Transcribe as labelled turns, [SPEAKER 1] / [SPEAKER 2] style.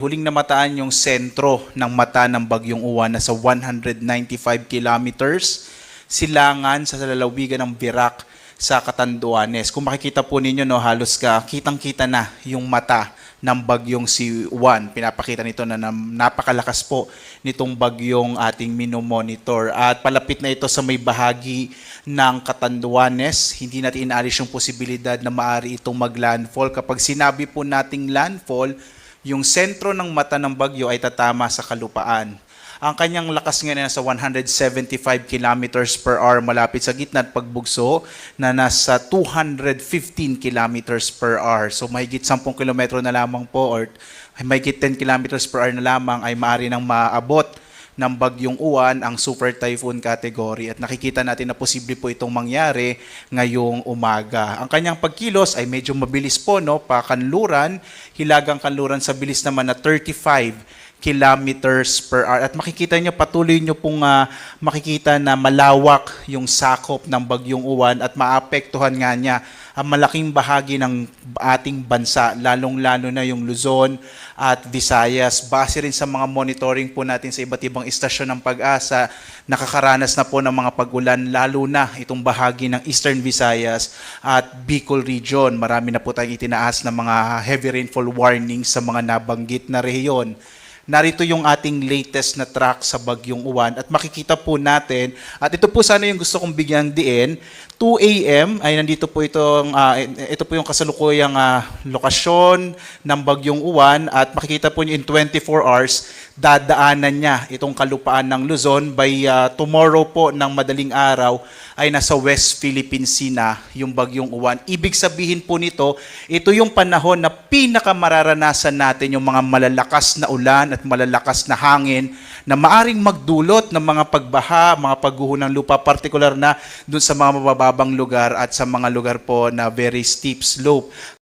[SPEAKER 1] Huling namataan yung sentro ng mata ng Bagyong Uwan na sa 195 kilometers silangan sa lalawigan ng Birak sa Catanduanes. Kung makikita po ninyo, no, halos ka, kitang-kita na yung mata ng bagyong si Juan. Pinapakita nito na, napakalakas po nitong bagyong ating minomonitor. At palapit na ito sa may bahagi ng Catanduanes. Hindi natin inaalis yung posibilidad na maaari itong mag-landfall. Kapag sinabi po nating landfall, yung sentro ng mata ng bagyo ay tatama sa kalupaan. Ang kanyang lakas ngayon ay nasa 175 kilometers per hour malapit sa gitna at pagbugso na nasa 215 kilometers per hour. So mahigit 10 kilometro na lamang po or mahigit 10 kilometers per hour na lamang ay maaari nang maabot ng bagyong uwan ang super typhoon category at nakikita natin na posible po itong mangyari ngayong umaga. Ang kanyang pagkilos ay medyo mabilis po no, pakanluran, hilagang kanluran sa bilis naman na 35 kilometers per hour. At makikita nyo, patuloy nyo pong ah, makikita na malawak yung sakop ng bagyong uwan at maapektuhan nga niya ang malaking bahagi ng ating bansa, lalong-lalo na yung Luzon at Visayas. Base rin sa mga monitoring po natin sa iba't ibang istasyon ng pag-asa, nakakaranas na po ng mga pag-ulan, lalo na itong bahagi ng Eastern Visayas at Bicol Region. Marami na po tayong itinaas na mga heavy rainfall warnings sa mga nabanggit na rehiyon. Narito yung ating latest na track sa Bagyong Uwan at makikita po natin at ito po sana yung gusto kong bigyan diin 2 a.m. ay nandito po itong ah, ito po yung kasalukuyang ah, lokasyon ng Bagyong Uwan at makikita po niyo in 24 hours dadaanan niya itong kalupaan ng Luzon by ah, tomorrow po ng madaling araw ay nasa West Philippine Sea na yung Bagyong Uwan. Ibig sabihin po nito, ito yung panahon na pinakamararanasan natin yung mga malalakas na ulan at malalakas na hangin na maaring magdulot ng mga pagbaha, mga pagguho ng lupa, partikular na dun sa mga mabababang lugar at sa mga lugar po na very steep slope.